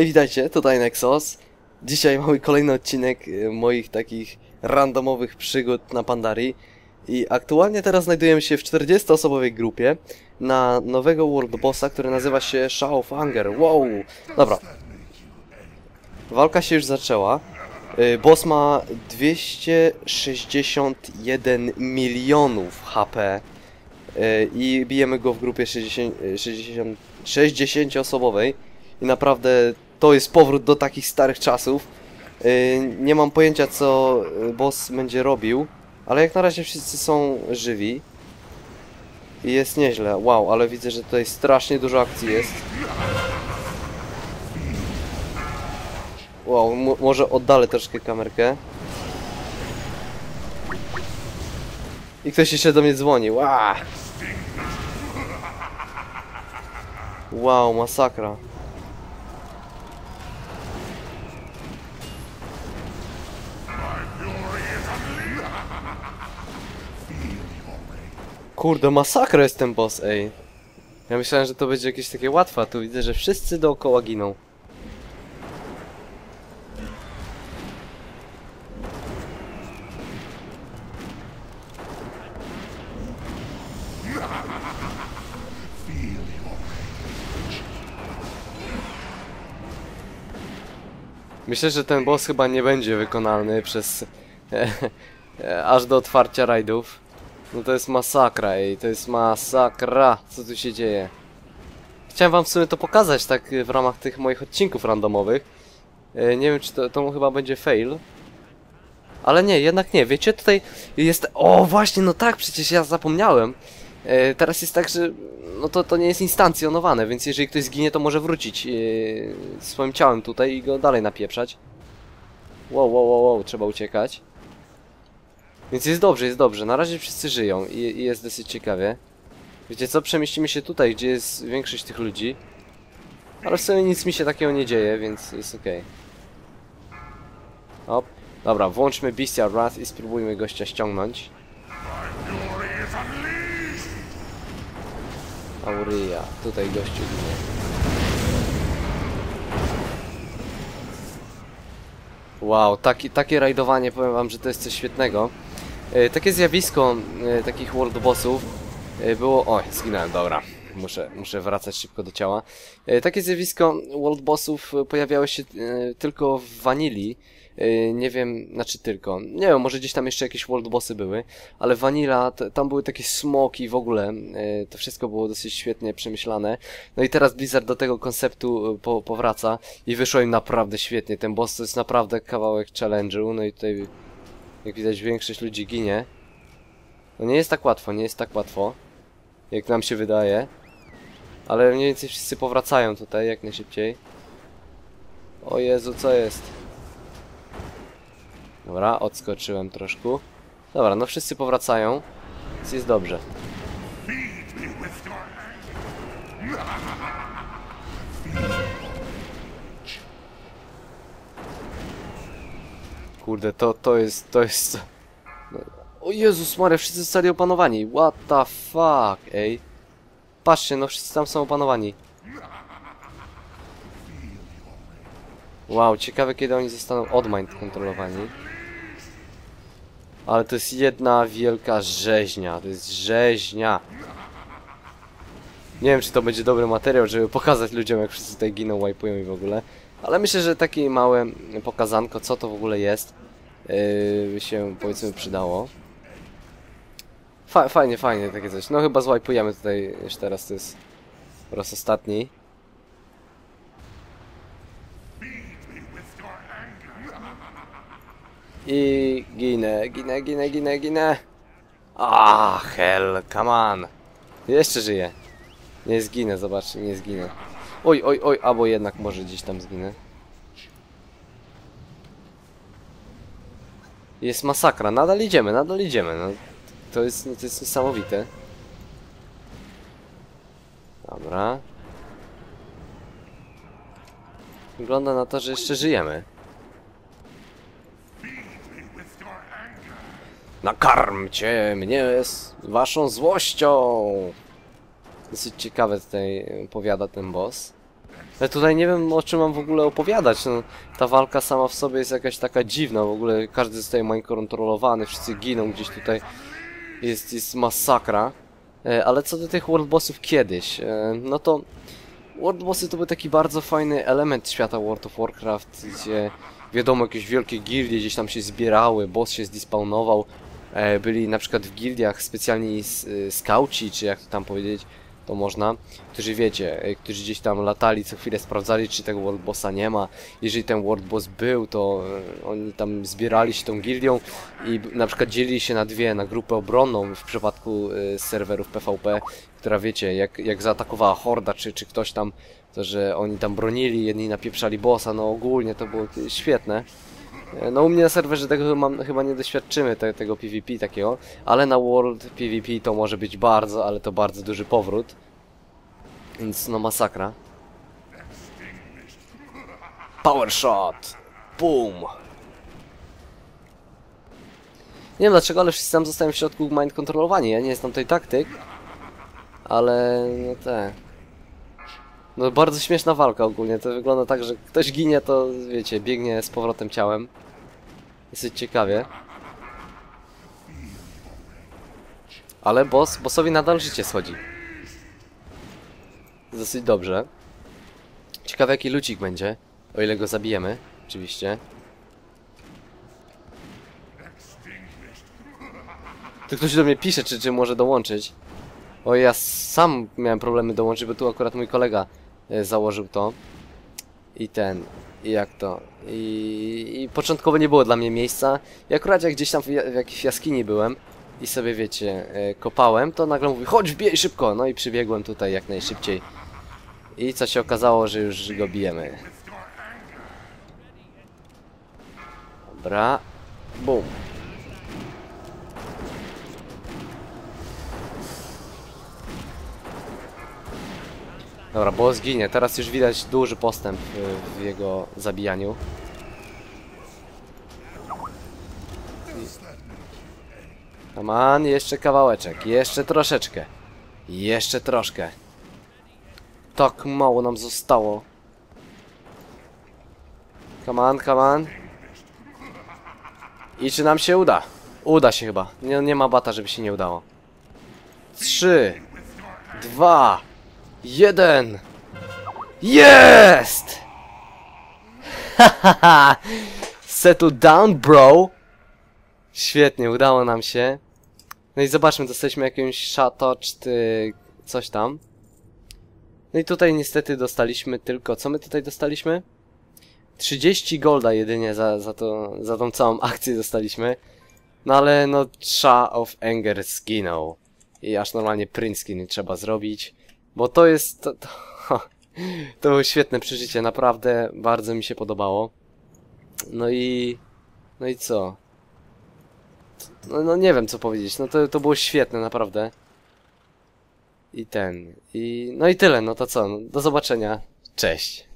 Hej, witajcie, tutaj Nexus. Dzisiaj mamy kolejny odcinek e, moich takich randomowych przygód na Pandarii. I aktualnie teraz znajdujemy się w 40-osobowej grupie na nowego World Bossa, który nazywa się Shaw of. Wow! Dobra. Walka się już zaczęła. E, Boss ma 261 milionów HP e, i bijemy go w grupie 60, e, 60, 60 osobowej i naprawdę to jest powrót do takich starych czasów. Yy, nie mam pojęcia co y, boss będzie robił, ale jak na razie wszyscy są żywi. I jest nieźle. Wow, ale widzę, że tutaj strasznie dużo akcji jest. Wow, mo- może oddalę troszkę kamerkę. I ktoś jeszcze do mnie dzwoni. Wow, wow masakra. Kurde, masakra jest ten boss, ej. Ja myślałem, że to będzie jakieś takie łatwe, tu widzę, że wszyscy dookoła giną. Myślę, że ten boss chyba nie będzie wykonalny przez... aż do otwarcia rajdów. No to jest masakra, ej, to jest masakra, co tu się dzieje. Chciałem wam w sumie to pokazać tak y, w ramach tych moich odcinków randomowych. E, Nie wiem, czy to, to chyba będzie fail. Ale nie, jednak nie, wiecie, tutaj jest... O, właśnie, no tak, przecież ja zapomniałem. E, Teraz jest tak, że no to, to nie jest instancjonowane, więc jeżeli ktoś zginie, to może wrócić e, swoim ciałem tutaj i go dalej napieprzać. Wow, wow, wow, wow, trzeba uciekać. Więc jest dobrze, jest dobrze. Na razie wszyscy żyją i, i jest dosyć ciekawie. Wiecie co, przemieścimy się tutaj, gdzie jest większość tych ludzi. Ale w sumie nic mi się takiego nie dzieje, więc jest okej. Hop. Dobra, włączmy Bestial Wrath i spróbujmy gościa ściągnąć. Auria, tutaj gościu ginie. Wow, taki, takie rajdowanie, powiem wam, że to jest coś świetnego. E, takie zjawisko e, takich world bossów e, było... Oj, zginąłem, dobra. Muszę, muszę wracać szybko do ciała. Takie zjawisko world bossów pojawiało się tylko w Vanilli. Nie wiem, znaczy tylko. Nie wiem, może gdzieś tam jeszcze jakieś world bossy były, ale Vanilla, tam były takie smoki w ogóle. To wszystko było dosyć świetnie przemyślane. No i teraz Blizzard do tego konceptu po, powraca i wyszło im naprawdę świetnie. Ten boss to jest naprawdę kawałek challenge'u. No i tutaj jak widać większość ludzi ginie. No nie jest tak łatwo, nie jest tak łatwo. Jak nam się wydaje. Ale mniej więcej wszyscy powracają tutaj jak najszybciej. O Jezu, co jest? Dobra, odskoczyłem troszkę. Dobra, no wszyscy powracają. Więc jest dobrze. Kurde, to, to jest, to jest... No, o Jezus Maria, wszyscy zostali opanowani. What the fuck, ej. Patrzcie, no wszyscy tam są opanowani. Wow, ciekawe kiedy oni zostaną odmind kontrolowani. Ale to jest jedna wielka rzeźnia, to jest rzeźnia. Nie wiem, czy to będzie dobry materiał, żeby pokazać ludziom, jak wszyscy tutaj giną, wipują i w ogóle. Ale myślę, że takie małe pokazanko, co to w ogóle jest, yy, się powiedzmy przydało. Fa fajnie, fajnie takie coś. No chyba zwajpujemy tutaj jeszcze teraz, to jest po raz ostatni. I ginę, ginę, ginę, ginę, ginę. Ah, hell, come on. Jeszcze żyję. Nie zginę, zobaczcie, nie zginę. Oj, oj, oj, albo jednak może gdzieś tam zginę. Jest masakra, nadal idziemy, nadal idziemy, no. To jest, to jest niesamowite. Dobra. Wygląda na to, że jeszcze żyjemy. Nakarmcie mnie z waszą złością! Dosyć ciekawe tutaj powiada ten boss. Ale tutaj nie wiem o czym mam w ogóle opowiadać. No, ta walka sama w sobie jest jakaś taka dziwna. W ogóle każdy zostaje kontrolowany, wszyscy giną gdzieś tutaj. Jest, jest masakra. E, ale co do tych world bossów kiedyś, e, no to world bossy to był taki bardzo fajny element świata World of Warcraft, gdzie wiadomo jakieś wielkie gildie gdzieś tam się zbierały, boss się zdespawnował. E, byli na przykład w gildiach specjalni skauci, czy jak to tam powiedzieć, to można, którzy wiecie, e, którzy gdzieś tam latali, co chwilę sprawdzali, czy tego world bossa nie ma. Jeżeli ten world boss był, to e, oni tam zbierali się tą gildią i na przykład dzielili się na dwie, na grupę obronną w przypadku e, serwerów PvP, która wiecie, jak, jak zaatakowała horda, czy, czy ktoś tam, to że oni tam bronili, jedni napieprzali bossa, no ogólnie to było świetne. E, No u mnie na serwerze tego mam, chyba nie doświadczymy te, tego PvP takiego, ale na World PvP to może być bardzo, ale to bardzo duży powrót. Więc no masakra. Power shot! Boom! Nie wiem dlaczego, ale wszyscy tam zostają w środku mind kontrolowani. Ja nie jestem tej taktyk. Ale no te. No bardzo śmieszna walka ogólnie. To wygląda tak, że ktoś ginie, to wiecie, biegnie z powrotem ciałem. Dosyć ciekawie. Ale boss, bossowi nadal życie schodzi. Dosyć dobrze. Ciekawe jaki lucik będzie. O ile go zabijemy, oczywiście. Tu ktoś do mnie pisze, czy, czy może dołączyć. O, ja sam miałem problemy dołączyć, bo tu akurat mój kolega e, założył to. I ten, i jak to. I, I początkowo nie było dla mnie miejsca. I akurat jak gdzieś tam w, w jakiejś jaskini byłem i sobie wiecie, e, kopałem, to nagle mówi, chodź wbijaj szybko! No i przybiegłem tutaj jak najszybciej. I co się okazało, że już go bijemy. Dobra. Bum. Dobra, bo zginie. Teraz już widać duży postęp w, w jego zabijaniu. On, jeszcze kawałeczek, jeszcze troszeczkę. Jeszcze troszkę. Tak mało nam zostało. Come on, come on. I czy nam się uda? Uda się chyba. Nie, nie ma bata, żeby się nie udało. Trzy, dwa, jeden. Jest! Hahaha! Settle down, bro! Świetnie, udało nam się. No i zobaczmy, dostaliśmy jakąś szatoczt, y, coś tam. No i tutaj niestety dostaliśmy tylko, co my tutaj dostaliśmy? 30 golda jedynie za, za, to, za tą całą akcję dostaliśmy. No ale no, Sha of Anger zginął. I aż normalnie print skin trzeba zrobić. Bo to jest, to, to, to było świetne przeżycie, naprawdę bardzo mi się podobało. No i, no i co? No, no nie wiem co powiedzieć, no to, to było świetne naprawdę. I ten, i no i tyle, no to co, no, do zobaczenia, cześć.